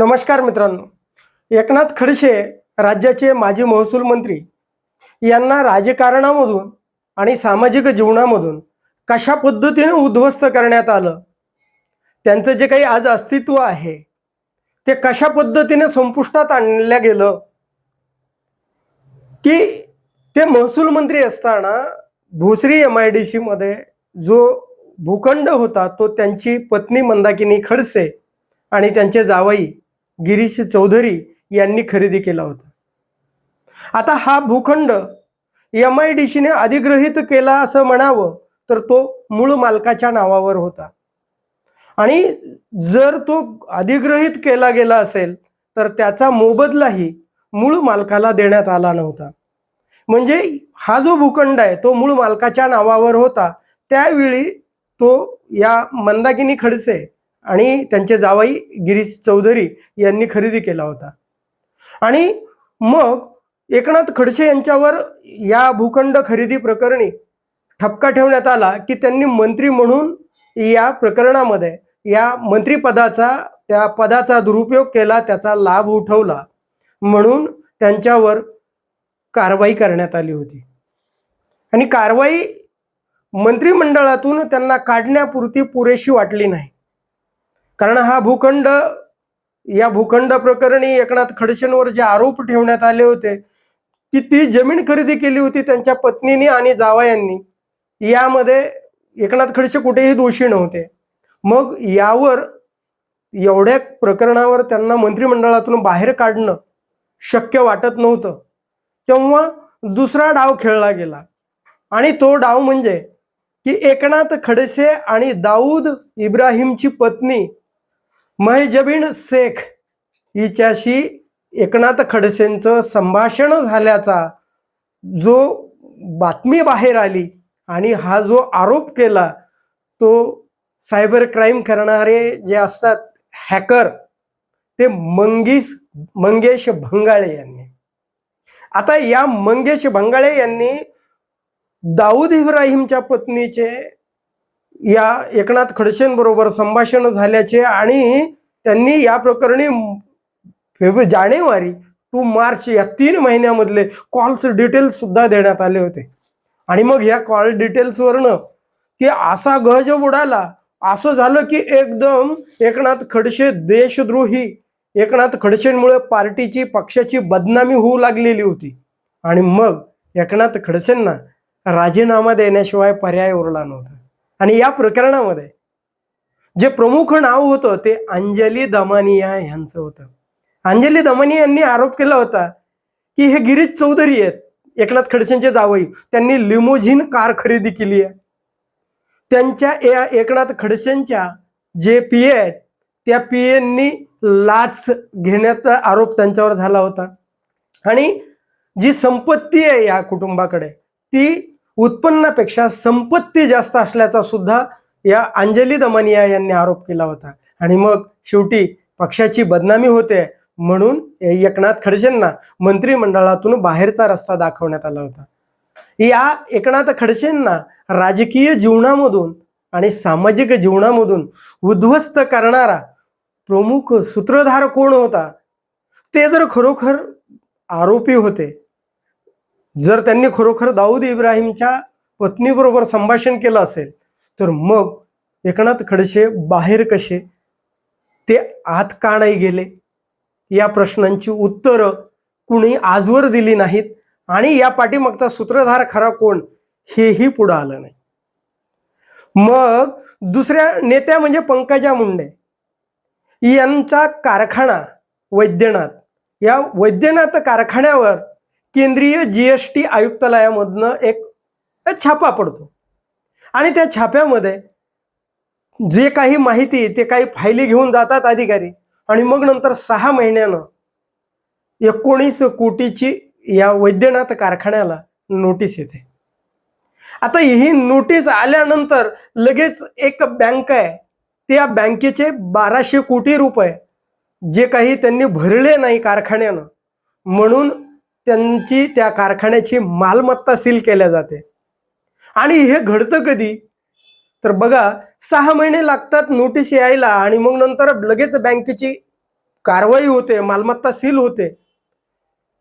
नमस्कार मित्रांनो. एकनाथ खडसे राज्याचे माजी महसूल मंत्री. यांना राजकारणामधून आणि सामाजिक जीवनामधून कशा पद्धतीने उद्ध्वस्त करण्यात आलं? त्यांचं जे काही आज अस्तित्व आहे ते कशा पद्धतीने संपुष्टात आणलं गेलं? की ते महसूल मंत्री असताना भोसरी एम आय डी सीमध्ये जो भूखंड होता तो त्यांची पत्नी मंदाकिनी खडसे आणि त्यांचे जावई गिरीश चौधरी यांनी खरेदी केला होता. आता हा भूखंड एम आय डी सीने अधिग्रहित केला असं म्हणावं तर तो मूळ मालकाच्या नावावर होता. आणि जर तो अधिग्रहित केला गेला असेल तर त्याचा मोबदलाही मूळ मालकाला देण्यात आला नव्हता. म्हणजे हा जो भूखंड आहे तो मूळ मालकाच्या नावावर होता. त्यावेळी तो या मंदाकिनी खडसे आणि त्यांचे जावई गिरीश चौधरी यांनी खरेदी केला होता. आणि मग एकनाथ खडसे यांच्यावर या भूखंड खरेदी प्रकरणी ठपका ठेवण्यात आला की त्यांनी मंत्री म्हणून या प्रकरणामध्ये या मंत्रिपदाचा त्या पदाचा दुरुपयोग केला त्याचा लाभ उठवला म्हणून त्यांच्यावर कारवाई करण्यात आली होती. आणि कारवाई मंत्रिमंडळातून त्यांना काढण्यापुरती पुरेशी वाटली नाही. कारण हा भूखंड या भूखंड प्रकरणी एकनाथ खडसेंवर जे आरोप ठेवण्यात आले होते की ती जमीन खरेदी केली होती त्यांच्या पत्नीने आणि जावयांनी यामध्ये एकनाथ खडसे कुठेही दोषी नव्हते. मग यावर एवढ्या प्रकरणावर त्यांना मंत्रिमंडळातून बाहेर काढणं शक्य वाटत नव्हतं. तेव्हा दुसरा डाव खेळला गेला. आणि तो डाव म्हणजे की एकनाथ खडसे आणि दाऊद इब्राहिमची पत्नी महजबीन शेख हिच्याशी एकनाथ खडसेंचं संभाषण झाल्याचा जो बातमी बाहेर आली आणि हा जो आरोप केला तो सायबर क्राईम करणारे जे असतात हॅकर ते मंगीस मंगेश भंगाळे यांनी. आता या मंगेश भंगाळे यांनी दाऊद इब्राहिमच्या पत्नीचे या एकनाथ खडसेंबरोबर संभाषण झाल्याचे आणि त्यांनी या प्रकरणी फेब्रु जानेवारी टू मार्च या तीन महिन्यामधले कॉल्स डिटेल्स सुद्धा देण्यात आले होते. आणि मग या कॉल डिटेल्सवरनं की असा गज बुडाला असं झालं की एकदम एकनाथ खडसे देशद्रोही एकनाथ खडसेंमुळे पार्टीची पक्षाची बदनामी होऊ लागलेली होती. आणि मग एकनाथ खडसेंना राजीनामा देण्याशिवाय पर्याय उरला नव्हता. आणि या प्रकरणामध्ये जे प्रमुख नाव होतं ते अंजली दमानिया यांचं होतं. अंजली दमानिया यांनी आरोप केला होता की हे गिरीश चौधरी आहेत एकनाथ खडसेंचे जावई त्यांनी लिमोझिन कार खरेदी केली आहे. त्यांच्या या एकनाथ खडसेंच्या जे पी ए आहेत त्या पी एनी लाच घेण्याचा आरोप त्यांच्यावर झाला होता. आणि जी संपत्ती आहे या कुटुंबाकडे ती उत्पन्नापेक्षा संपत्ती जास्त असल्याचा सुद्धा या अंजली दमनिया यांनी आरोप केला होता. आणि मग शेवटी पक्षाची बदनामी होते म्हणून एकनाथ खडसेंना मंत्रिमंडळातून बाहेरचा रस्ता दाखवण्यात आला होता. या एकनाथ खडसेंना राजकीय जीवनामधून आणि सामाजिक जीवनामधून उद्ध्वस्त करणारा प्रमुख सूत्रधार कोण होता? ते जर खरोखर आरोपी होते जर त्यांनी खरोखर दाऊद इब्राहिमच्या पत्नीबरोबर संभाषण केलं असेल तर मग एकनाथ खडसे बाहेर कसे? ते आत का नाही गेले? या प्रश्नांची उत्तरं कुणी आजवर दिली नाहीत आणि या पाठीमागचा सूत्रधार खरा कोण हेही पुढं आलं नाही. मग दुसऱ्या नेत्या म्हणजे पंकजा मुंडे. यांचा कारखाना वैद्यनाथ. या वैद्यनाथ कारखान्यावर केंद्रीय जी एस टी आयुक्तालयामधनं एक छापा पडतो. आणि त्या छाप्यामध्ये जे काही माहिती ते काही फायली घेऊन जातात अधिकारी. आणि मग नंतर सहा महिन्यानं एकोणीस कोटीची या वैद्यनाथ कारखान्याला नोटीस येते. आता ही नोटीस आल्यानंतर लगेच एक बँक आहे त्या बँकेचे बाराशे कोटी रुपये जे काही त्यांनी भरले नाही कारखान्यानं म्हणून त्यांची त्या कारखान्याची मालमत्ता सील केल्या जाते. आणि हे घडतं कधी? तर बघा सहा महिने लागतात नोटीस यायला आणि मग नंतर लगेच बँकेची कारवाई होते मालमत्ता सील होते.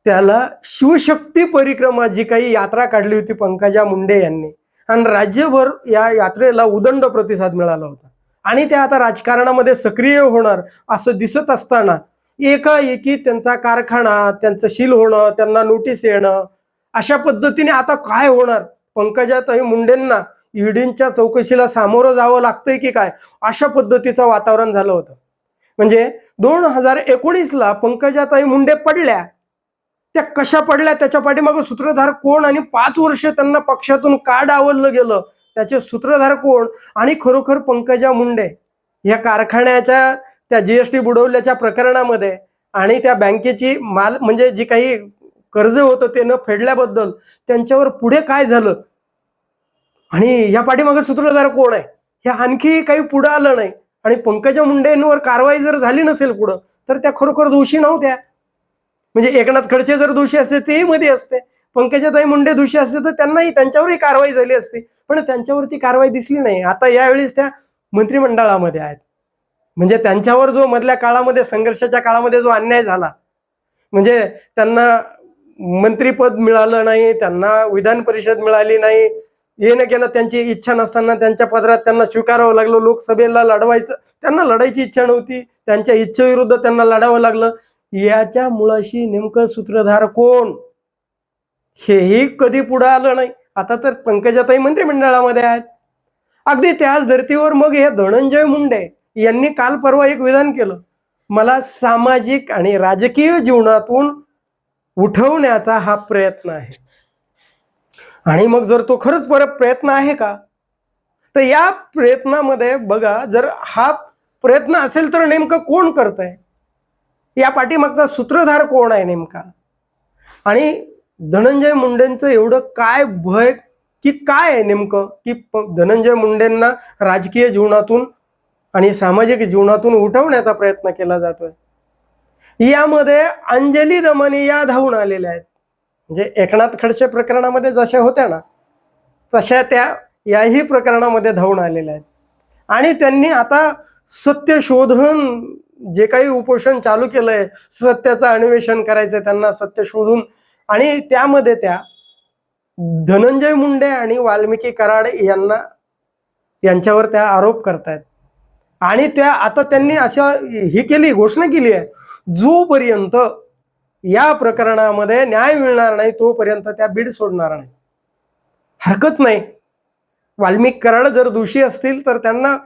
त्याला शिवशक्ती परिक्रमा जी काही यात्रा काढली होती पंकजा मुंडे यांनी आणि राज्यभर या यात्रेला उदंड प्रतिसाद मिळाला होता. आणि त्या आता राजकारणामध्ये सक्रिय होणार असं दिसत असताना एकाएकी त्यांचा कारखाना त्यांचं शील होणं त्यांना नोटीस येणं अशा पद्धतीने आता काय होणार? पंकजाताई मुंडेंना ईडींच्या चौकशीला सामोरं जावं लागतंय की काय? अशा पद्धतीचं वातावरण झालं होतं. म्हणजे दोन हजार एकोणीसला पंकजाताई मुंडे पडल्या. त्या कशा पडल्या? त्याच्या पाठीमागं सूत्रधार कोण? आणि पाच वर्ष त्यांना पक्षातून का डावललं गेलं? त्याचे सूत्रधार कोण? आणि खरोखर पंकजा मुंडे या कारखान्याच्या त्या जीएसटी बुडवल्याच्या प्रकरणामध्ये आणि त्या बँकेची माल म्हणजे जी काही कर्ज होतं ते न फेडल्याबद्दल त्यांच्यावर पुढे काय झालं? आणि या पाठीमागे सूत्रधार कोण आहे? हे आणखी काही पुढं आलं नाही. आणि पंकजा मुंडेंवर कारवाई जर झाली नसेल पुढं तर त्या खरोखर दोषी नव्हत्या. म्हणजे एकनाथ खडसे जर दोषी असते तेही मध्ये असते. पंकजाताई मुंडे दोषी असते तर त्यांनाही त्यांच्यावरही कारवाई झाली असती. पण त्यांच्यावरती कारवाई दिसली नाही. आता यावेळीच त्या मंत्रिमंडळामध्ये आहेत. म्हणजे त्यांच्यावर जो मधल्या काळामध्ये संघर्षाच्या काळामध्ये जो अन्याय झाला म्हणजे त्यांना मंत्रीपद मिळालं नाही त्यांना विधान परिषद मिळाली नाही येणं घेणं त्यांची इच्छा नसताना त्यांच्या पदरात त्यांना स्वीकारावं लागलं. लोकसभेला लढवायचं त्यांना लढायची इच्छा नव्हती. त्यांच्या इच्छेविरुद्ध त्यांना लढावं लागलं. याच्या मुळाशी नेमकं सूत्रधार कोण? हेही कधी पुढं आलं नाही. आता तर पंकजाताई मंत्रिमंडळामध्ये आहेत. अगदी त्याच धर्तीवर मग हे धनंजय मुंडे यांनी काल परवा एक विधान केलं. मला सामाजिक आणि राजकीय जीवनातून उठवण्याचा हा प्रयत्न आहे. आणि मग जर तो खरंच परत प्रयत्न आहे का? तर या प्रयत्नामध्ये बघा जर हा प्रयत्न असेल तर नेमकं कोण करत आहे या पाठीमागचा सूत्रधार कोण आहे नेमका? आणि धनंजय मुंडेंचं एवढं काय भय की काय आहे नेमकं? की धनंजय मुंडेंना राजकीय जीवनातून आणि सामाजिक जीवनातून उठवण्याचा प्रयत्न केला जातोय. यामध्ये अंजली दमनी या धावून आलेल्या आहेत. म्हणजे एकनाथ खडसे प्रकरणामध्ये जशा होत्या ना तशा त्या याही प्रकरणामध्ये धावून आलेल्या आहेत. आणि त्यांनी आता सत्य शोधन जे काही उपोषण चालू केलं आहे सत्याचं अन्वेषण करायचंय त्यांना सत्य शोधून. आणि त्यामध्ये त्या धनंजय मुंडे आणि वाल्मिकी कराड यांना यांच्यावर त्या आरोप करतायत. आणि त्या आता त्यांनी अशा ही केली घोषणा केली आहे जोपर्यंत या प्रकरणामध्ये न्याय मिळणार नाही तोपर्यंत त्या बीड सोडणार नाही. हरकत नाही. वाल्मिक कराड जर दोषी असतील तर त्यांना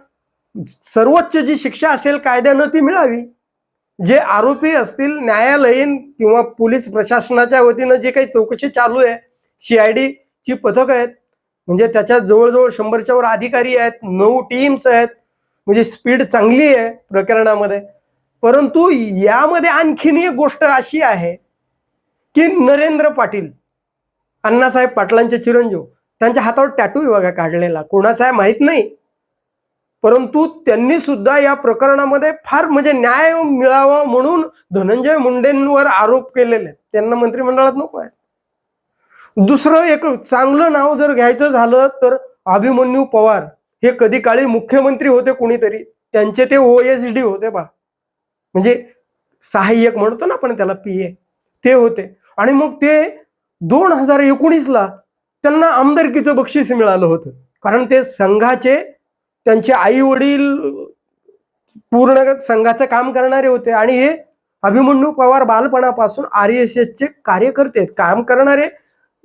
सर्वोच्च जी शिक्षा असेल कायद्यानं ती मिळावी. जे आरोपी असतील न्यायालयीन किंवा पोलीस प्रशासनाच्या वतीनं जे काही चौकशी चालू आहे सीआयडी ची पथक आहेत म्हणजे त्याच्यात जवळजवळ शंभरच्या वर अधिकारी आहेत नऊ टीम्स आहेत म्हणजे स्पीड चांगली आहे प्रकरणामध्ये. परंतु यामध्ये आणखीन एक गोष्ट अशी आहे की नरेंद्र पाटील अण्णासाहेब पाटलांचे चिरंजीव त्यांच्या हातावर टॅटू बघा काढलेला. कोणाचा आहे माहीत नाही. परंतु त्यांनी सुद्धा या प्रकरणामध्ये फार म्हणजे न्याय मिळावा म्हणून धनंजय मुंडेंवर आरोप केलेले आहेत. त्यांना मंत्रिमंडळात नको आहे दुसरं एक चांगलं नाव जर घ्यायचं झालं तर अभिमन्यू पवार हे कधी काळी मुख्यमंत्री होते कुणीतरी. त्यांचे ते ओ एस डी होते बा. म्हणजे सहाय्यक म्हणतो ना आपण त्याला पी ए ते होते. आणि मग ते दोन हजार एकोणीसला त्यांना आमदारकीचं बक्षीस मिळालं होतं. कारण ते संघाचे त्यांचे आई वडील पूर्ण संघाचं काम करणारे होते. आणि हे अभिमन्यू पवार बालपणापासून आर एस एसचे कार्यकर्ते आहेत. काम करणारे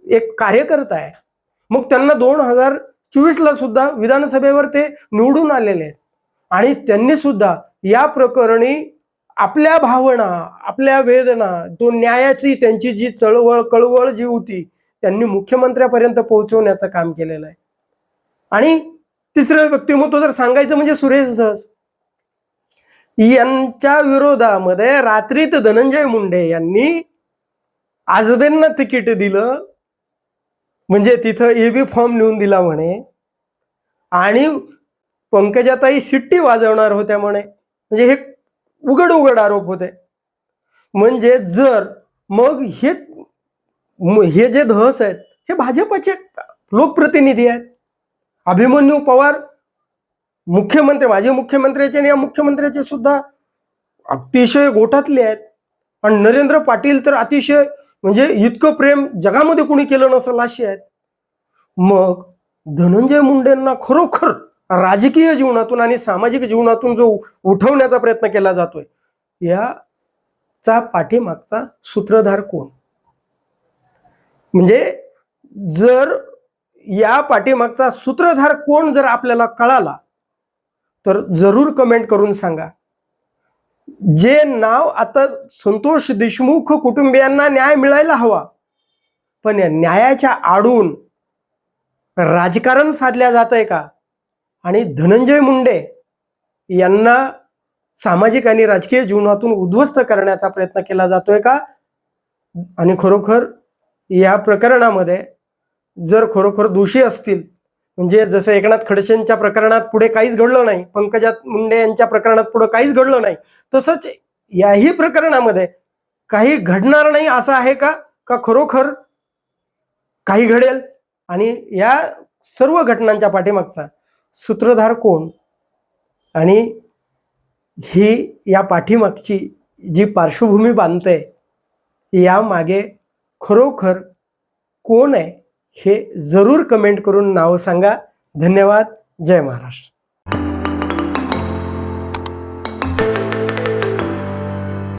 एक कार्यकर्ता आहे. मग त्यांना दोन हजार चोवीसला सुद्धा विधानसभेवर ते निवडून आलेले आहेत. आणि त्यांनी सुद्धा या प्रकरणी आपल्या भावना आपल्या वेदना तो न्यायाची त्यांची जी चळवळ कळवळ जी होती त्यांनी मुख्यमंत्र्यापर्यंत पोहोचवण्याचं काम केलेलं आहे. आणि तिसरं व्यक्तिमत्व जर सांगायचं म्हणजे सुरेश धस यांच्या विरोधामध्ये रात्रीत धनंजय मुंडे यांनी आजबेंना तिकीट दिलं. म्हणजे तिथं एबी फॉर्म लिहून दिला म्हणे. आणि पंकजाताई शिट्टी वाजवणार होत्या म्हणे. म्हणजे हे उघड उघड आरोप होते. म्हणजे जर मग हे हे जे धस आहेत हे भाजपचे लोकप्रतिनिधी आहेत. अभिमन्यू पवार मुख्यमंत्री माजी मुख्यमंत्र्याचे आणि या मुख्यमंत्र्याचे सुद्धा अतिशय गोठातले आहेत. आणि नरेंद्र पाटील तर अतिशय म्हणजे इतकं प्रेम जगामध्ये कोणी केलं नसेल अशी आहेत. मग धनंजय मुंडेंना खरोखर राजकीय जीवनातून आणि सामाजिक जीवनातून जो उठवण्याचा प्रयत्न केला जातोय याचा पाठीमागचा सूत्रधार कोण? म्हणजे जर या पाठीमागचा सूत्रधार कोण जर आपल्याला कळाला तर जरूर कमेंट करून सांगा. जे नाव आता संतोष देशमुख कुटुंबियांना न्याय मिळायला हवा पण या न्यायाच्या आडून राजकारण साधल्या जात आहे का? आणि धनंजय मुंडे यांना सामाजिक आणि राजकीय जीवनातून उद्ध्वस्त करण्याचा प्रयत्न केला जातोय का? आणि खरोखर या प्रकरणामध्ये जर खरोखर दोषी असतील म्हणजे जसं एकनाथ खडसेंच्या प्रकरणात पुढे काहीच घडलं नाही पंकजा मुंडे यांच्या प्रकरणात पुढे काहीच घडलं नाही तसंच याही प्रकरणामध्ये काही घडणार नाही असं आहे का? का खरोखर काही घडेल? आणि या सर्व घटनांच्या पाठीमागचा सूत्रधार कोण? आणि ही या पाठीमागची जी पार्श्वभूमी बांधते यामागे खरोखर कोण आहे हे जरूर कमेंट करून नाव सांगा. धन्यवाद. जय महाराष्ट्र.